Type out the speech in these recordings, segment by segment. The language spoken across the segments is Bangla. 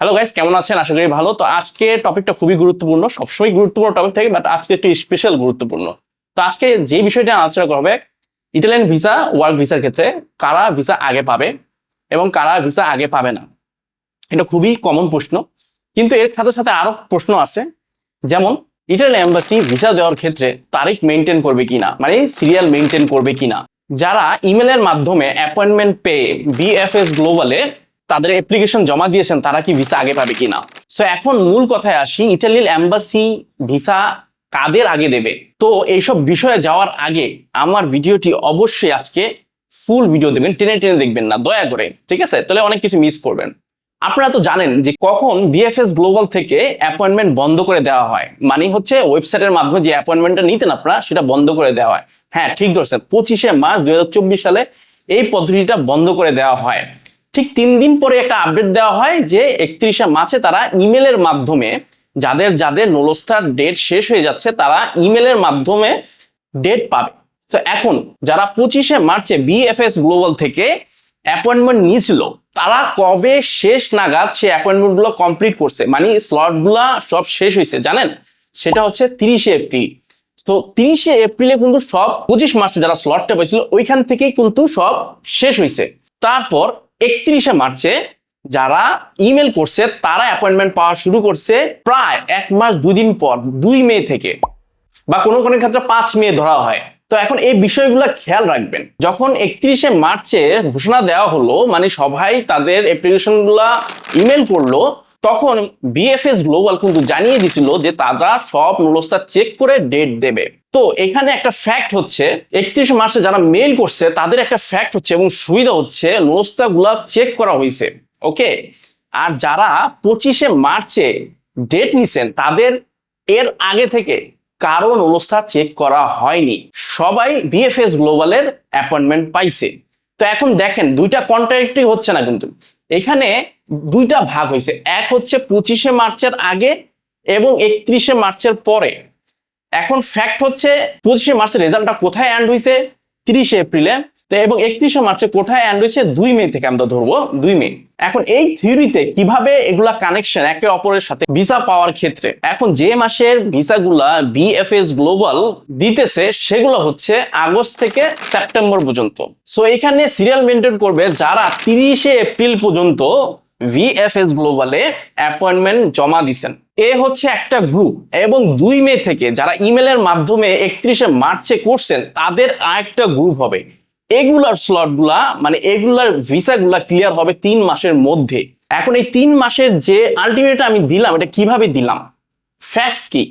হ্যালো গাইস কেমন আছেন? আশা করি ভালো। তো আজকে টপিকটা খুবই গুরুত্বপূর্ণ, সবসময় গুরুত্বপূর্ণ টপিক থাকে বাট আজকে একটু স্পেশাল গুরুত্বপূর্ণ। তো আজকে যে বিষয়টা আলোচনা করবে ইটালিয়ান ভিসা ওয়ার্ক ভিসার ক্ষেত্রে কারা ভিসা আগে পাবে এবং কারা ভিসা আগে পাবে না? এটা খুবই কমন প্রশ্ন। কিন্তু এর সাথে সাথে আরও প্রশ্ন আছে। যেমন ইটালিয়ান এম্বাসি ভিসা দেওয়ার ক্ষেত্রে তারিখ মেনটেন করবে কিনা? মানে সিরিয়াল মেনটেন করবে কিনা? যারা ইমেলের মাধ্যমে অ্যাপয়েন্টমেন্ট পেয়ে বিএফএস গ্লোবালে তাদের অ্যাপ্লিকেশন জমা দিয়েছেন, তারা কি ভিসা আগে পাবে কিনা? সো এখন মূল কথায় আসি, ইটালির অ্যাম্বাসি ভিসা কাদের আগে দেবে? তো, এইসব বিষয়ে যাওয়ার আগে আমার ভিডিওটি অবশ্যই আজকে ফুল ভিডিও দেবেন টেনে টেনে দেখবেন না, দয়া করে, ঠিক আছে? তাহলে অনেক কিছু মিস করবেন। আপনারা তো জানেন যে কখন বিএফএস গ্লোবাল থেকে অ্যাপয়েন্টমেন্ট বন্ধ করে দেওয়া হয়। মানে হচ্ছে ওয়েবসাইটের মাধ্যমে যে অ্যাপয়েন্টমেন্টটা নিতেন আপনারা, সেটা বন্ধ করে দেওয়া হয়। হ্যাঁ ঠিক ধরছেন, পঁচিশে মার্চ দুই হাজার চব্বিশ সালে এই পদ্ধতিটা বন্ধ করে দেওয়া হয়। ঠিক তিন দিন পরে একটা আপডেট দেওয়া হয় যে একত্রিশে মার্চে তারা ইমেলের মাধ্যমে যাদের যাদের নোলস্টার ডেট শেষ হয়ে যাচ্ছে, তারা ইমেলের মাধ্যমে ডেট পাবে। তো এখন যারা পঁচিশে মার্চে বিএফএস গ্লোবাল থেকে অ্যাপয়েন্টমেন্ট নিয়েছিল, তারা কবে শেষ নাগাদ সে অ্যাপয়েন্টমেন্টগুলো কমপ্লিট করছে? মানে স্লটগুলা সব শেষ হয়েছে, জানেন? সেটা হচ্ছে তিরিশে এপ্রিল। তো তিরিশে এপ্রিলে কিন্তু সব পঁচিশ মার্চে যারা স্লটটা পেয়েছিল ওইখান থেকেই কিন্তু সব শেষ হয়েছে তারপর একত্রিশে মার্চে যারা ইমেল করছে, তারা অ্যাপয়েন্টমেন্ট পাওয়া শুরু করছে প্রায় এক মাস দুদিন পর, দুই মে থেকে। বা কোনো কোনো ক্ষেত্রে পাঁচ মে ধরা হয়। তো এখন এই বিষয়গুলো খেয়াল রাখবেন। যখন একত্রিশে মার্চে ঘোষণা দেওয়া হলো মানে সবাই তাদের অ্যাপ্লিকেশনগুলো ইমেল করল তখন বিএফএস গ্লোবাল কিন্তু জানিয়ে দিছিল যে তারা সব নুলস্তা চেক করে ডেট দেবে। তো এখানে একটা ফ্যাক্ট হচ্ছে, একত্রিশ মার্চে যারা মেল করছে, তাদের একটা ফ্যাক্ট হচ্ছে এবং সুবিধা হচ্ছে নুলস্তা গুলা চেক করা হয়েছে ওকে আর যারা পঁচিশে মার্চে ডেট নিছেন, তাদের এর আগে থেকে কারণ অবস্থা চেক করা হয়নি। সবাই বিএফএস গ্লোবালের অ্যাপয়েন্টমেন্ট পাইছে। তো এখন দেখেন, দুইটা কন্ট্রাক্টই হচ্ছে না কিন্তু। এখানে দুইটা ভাগ হয়েছে। এক হচ্ছে পঁচিশে মার্চের আগে এবং একত্রিশে মার্চের পরে। এখন ফ্যাক্ট হচ্ছে পঁচিশে মার্চের রেজাল্টটা কোথায় অ্যান্ড হয়েছে? তিরিশে এপ্রিলে। তো এবং একত্রিশে মার্চে কোথায় অ্যান্ড হয়েছে? দুই মে থেকে আমরা ধরবো, দুই মে। এখন এই থিওরিতে কীভাবে এগুলা কানেকশন একে অপরের সাথে ভিসা পাওয়ার ক্ষেত্রে? এখন যে মাসের ভিসাগুলা বিএফএস গ্লোবাল দিতেছে, সেগুলো হচ্ছে আগস্ট থেকে সেপ্টেম্বর পর্যন্ত। সো এখানে সিরিয়াল মেনটেন করবে যারা তিরিশে এপ্রিল পর্যন্ত ভিএফএস গ্লোবালে অ্যাপয়েন্টমেন্ট জমা দিছেন। এ হচ্ছে একটা গ্রুপ এবং দুই মে থেকে যারা ইমেলের মাধ্যমে একত্রিশে মার্চে করছেন, তাদের আরেকটা গ্রুপ হবে। এগুলার স্লটগুলা মানে এগুলার ভিসাগুলা ক্লিয়ার হবে তিন মাসের মধ্যে। এখন এই তিন মাসের যে আলটিমেট আমি দিলাম, এটা কীভাবে দিলাম? ফ্যাক্টস কি?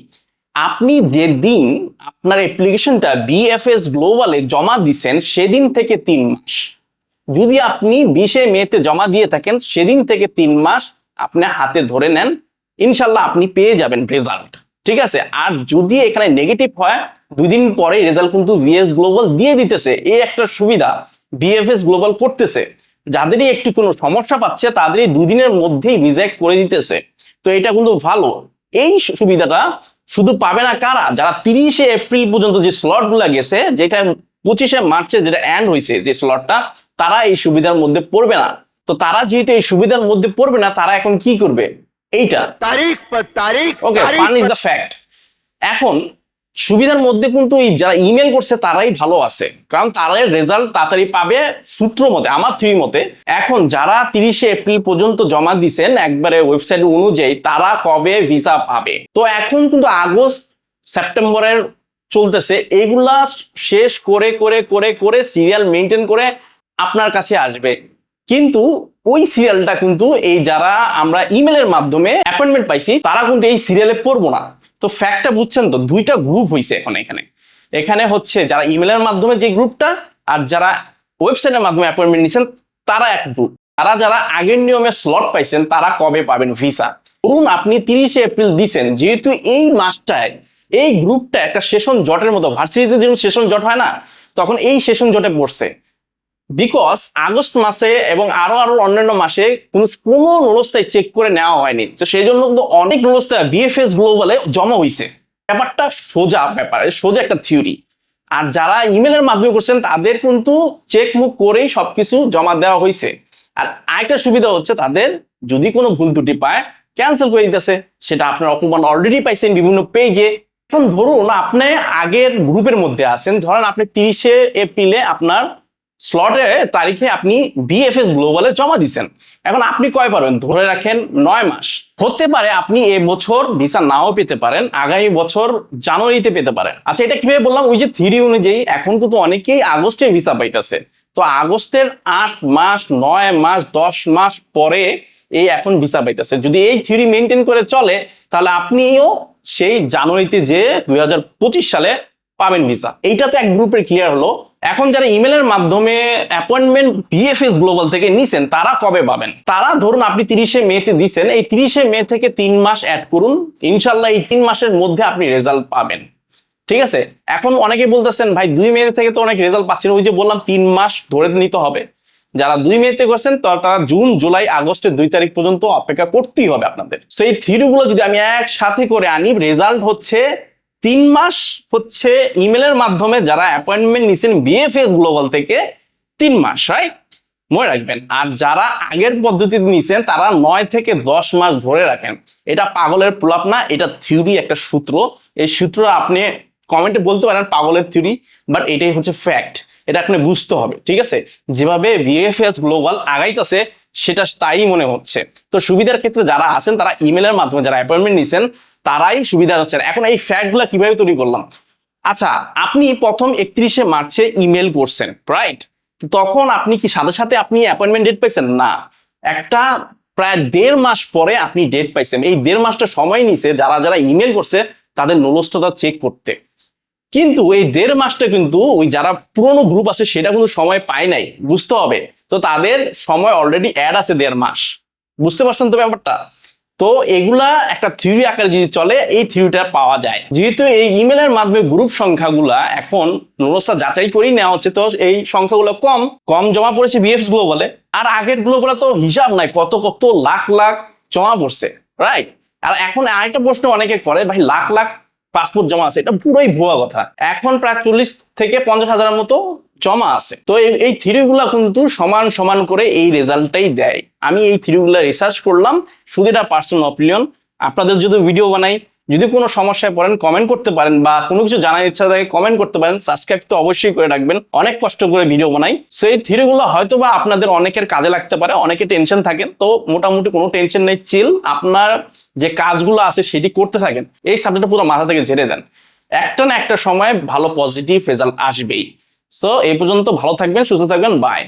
আপনি যেদিন আপনার অ্যাপ্লিকেশনটা বিএফএস গ্লোবালে জমা দিছেন, সেদিন থেকে তিন মাস। যদি আপনি বিশে মেতে জমা দিয়ে থাকেন, সেদিন থেকে তিন মাস আপনি হাতে ধরে নেন, ইনশাল্লাহ আপনি পেয়ে যাবেন রেজাল্ট ঠিক আছে? আর যদি এখানে নেগেটিভ হয়, দুই দিন পরে রেজাল্ট কিন্তু ভিএস গ্লোবাল দিয়ে দিতেছে। এই একটা সুবিধা বিএফএস গ্লোবাল করতেছে। যাদেরই একটু কোনো সমস্যা পাচ্ছে, তাদেরই দুদিনের মধ্যেই রিজেক্ট করে দিতেছে। তো এটা কিন্তু ভালো। এই সুবিধাটা শুধু পাবে না কারা? যারা তিরিশে এপ্রিল পর্যন্ত যে স্লটগুলা গেছে, যেটা পঁচিশে মার্চে যেটা এন্ড হয়েছে যে স্লটটা তারা এই সুবিধার মধ্যে পড়বে না। তো তারা যেহেতু এই সুবিধার মধ্যে পড়বে না তারা এখন কি করবে? এইটা। এখন সুবিধার মধ্যে কিন্তু এই যারা ইমেল করছে তারাই ভালো আছে। কারণ তারাই রেজাল্ট তাড়াতাড়ি পাবে সূত্র মতে আমার থিওরি মতে। এখন যারা তিরিশে এপ্রিল পর্যন্ত জমা দিছেন একবারে ওয়েবসাইট অনুযায়ী তারা কবে ভিসা পাবে? তো এখন কিন্তু আগস্ট সেপ্টেম্বরের চলতেছে। এগুলা শেষ করে করে করে করে সিরিয়াল মেনটেন করে আপনার কাছে আসবে। কিন্তু ওই সিরিয়ালটা কিন্তু এই যারা আমরা ইমেলের মাধ্যমে অ্যাপয়েন্টমেন্ট পাইছি, তারা কিন্তু এই সিরিয়ালে পড়ব না। তো ফ্যাক্টটা বুঝছেন তো? দুইটা গ্রুপ হয়েছে এখন এখানে। এখানে হচ্ছে যারা ইমেলের মাধ্যমে যে গ্রুপটা আর যারা ওয়েবসাইটের মাধ্যমে অ্যাপয়েন্টমেন্ট নিচ্ছেন তারা এক গ্রুপ তারা যারা আগের নিয়মে স্লট পাইছেন, তারা কবে পাবেন ভিসা ধরুন আপনি তিরিশে এপ্রিল দিছেন, যেহেতু এই মাসটায় এই গ্রুপটা একটা সেশন জটের মতো। ভার্সিটিতে যেমন সেশন জট হয় না, তখন এই সেশন জটে পড়ছে। বিকজ আগস্ট মাসে এবং আরও আরও অন্যান্য মাসে কোনো কোনো নুরস্থায় চেক করে নেওয়া হয়নি। তো সেই জন্য কিন্তু অনেক নুরস্থা বিএফএস গ্লোবালে জমা হয়েছে ব্যাপারটা সোজা ব্যাপার, সোজা একটা থিওরি আর যারা ইমেলের মাধ্যমে করছেন, তাদের কিন্তু চেক মুখ করেই সবকিছু জমা দেওয়া হয়েছে আর আরেকটা সুবিধা হচ্ছে, তাদের যদি কোনো ভুল ত্রুটি পায় ক্যান্সেল করে দিতেছে। সেটা আপনার অপমান অলরেডি পাইছেন বিভিন্ন পেজে এখন ধরুন, আপনি আগের গ্রুপের মধ্যে আছেন। ধরেন আপনি তিরিশে এপ্রিলে আপনার স্লটে তারিখে আপনি বিএফএস গ্লোবালে জমা দিচ্ছেন এখন আপনি কয় পারবেন? ধরে রাখেন নয় মাস। হতে পারে আপনি এ বছর ভিসা নাও পেতে পারেন, আগামী বছর জানুয়ারিতে পেতে পারেন। আচ্ছা এটা কীভাবে বললাম? ওই যে থিরি অনুযায়ী এখন কিন্তু অনেকেই আগস্টে ভিসা পাইতেছে। তো আগস্টের আট মাস, নয় মাস, দশ মাস পরে এই এখন ভিসা পাইতেছে। যদি এই থিওরি মেনটেন করে চলে, তাহলে আপনিও সেই জানুয়ারিতে যে দুই হাজার পঁচিশ সালে পাবেন ভিসা। এইটা তো এক গ্রুপের ক্লিয়ার হলো। এখন যারা ইমেলের মাধ্যমে অ্যাপয়েন্টমেন্ট বিএফএস গ্লোবাল থেকে নিছেন, তারা কবে পাবেন? তারা ধরুন আপনি তিরিশে মেতে দিছেন, এই তিরিশে মে থেকে তিন মাস অ্যাড করুন, ইনশাল্লাহ এই তিন মাসের মধ্যে আপনি রেজাল্ট পাবেন। ঠিক আছে? এখন অনেকে বলতেছেন, ভাই, দুই মে থেকে তো অনেক রেজাল্ট পাচ্ছেন ওই যে বললাম, তিন মাস ধরে নিতে হবে। যারা দুই মেতে করছেন তারা জুন, জুলাই, আগস্টের দুই তারিখ পর্যন্ত অপেক্ষা করতেই হবে আপনাদের। সেই থিওরিগুলো যদি আমি একসাথে করে আনি রেজাল্ট হচ্ছে তিন মাস হচ্ছে ইমেলের মাধ্যমে যারা অ্যাপয়েন্টমেন্ট নিছেন বিএফএস গ্লোবাল থেকে, তিন মাস রাইট মনে রাখবেন। আর যারা আগের পদ্ধতিতে নিছেন, তারা নয় থেকে দশ মাস ধরে রাখেন। এটা পাগলের প্রলাপ না, এটা থিওরি একটা সূত্র। এই সূত্র আপনি কমেন্টে বলতে পারেন পাগলের থিওরি বাট এটাই হচ্ছে ফ্যাক্ট এটা আপনি বুঝতে হবে, ঠিক আছে? যেভাবে বিএফএস গ্লোবাল আগাইতেছে, সেটা তাই মনে হচ্ছে। তো সুবিধার ক্ষেত্রে যারা আছেন, তারা ইমেলের মাধ্যমে যারা অ্যাপয়েন্টমেন্ট নিছেন তারাই সুবিধা হচ্ছেন এখন এই ফ্যাক্টগুলো কীভাবে তৈরি করলাম? আচ্ছা আপনি প্রথম একত্রিশে মার্চে ইমেল করছেন রাইট তখন আপনি কি সাথে সাথে আপনি অ্যাপয়েন্টমেন্ট ডেট পাইছেন? না। একটা প্রায় দেড় মাস পরে আপনি ডেট পাইছেন। এই দেড় মাসটা সময় নিছে যারা যারা ইমেল করছে, তাদের নলস্তটা চেক করতে। কিন্তু এই দেড় মাসটা কিন্তু ওই যারা পুরনো গ্রুপ আছে, সেটা কিন্তু সময় পায় নাই। বুঝতে হবে। তো তাদের সময় অলরেডি অ্যাড আছে দেড় মাস। বুঝতে পারছেন তো ব্যাপারটা? তো এগুলা একটা থিওরি আকারে যদি চলে, এই থিওরিটা পাওয়া যায়। যেহেতু এই ইমেলের মাধ্যমে গ্রুপ সংখ্যাগুলা এখন নুরস্তা যাচাই করেই নেওয়া হচ্ছে, তো এই সংখ্যাগুলো কম। কম জমা পড়েছে বিএফএস গ্লোবালে আর আগের গ্লোবালে তো হিসাব নাই, কত কত লাখ লাখ জমা পড়ছে রাইট আর এখন আরেকটা প্রশ্ন অনেকে করে, ভাই, লাখ লাখ পাসপোর্ট জমা আছে, এটা পুরোই ভুয়া কথা। এখন প্রায় চল্লিশ থেকে পঞ্চাশ হাজারের মতো জমা আছে। তো এই- থিওরিগুলা কিন্তু সমান সমান করে এই রেজাল্টটাই দেয়। আমি এই থিওরিগুলো রিসার্চ করলাম শুধু এটা পার্সোনাল অপিনিয়ন আপনাদের যদি ভিডিও বানাই, যদি কোনো সমস্যায় পড়েন কমেন্ট করতে পারেন বা কোনো কিছু জানার ইচ্ছা থাকে কমেন্ট করতে পারেন। সাবস্ক্রাইব তো অবশ্যই করে রাখবেন। অনেক কষ্ট করে ভিডিও বানাই। সো এই থিওরিগুলো হয়তো বা আপনাদের অনেকের কাজে লাগতে পারে, অনেকে টেনশন থাকেন। তো মোটামুটি কোনো টেনশন নেই চিল আপনার যে কাজগুলো আছে, সেটি করতে থাকেন। এই সাবজেক্টটা পুরো মাথা থেকে ঝেড়ে দেন। একটা না একটা সময় ভালো পজিটিভ রেজাল্ট আসবেই। সো এই পর্যন্ত ভালো থাকবেন সুস্থ থাকবেন বাই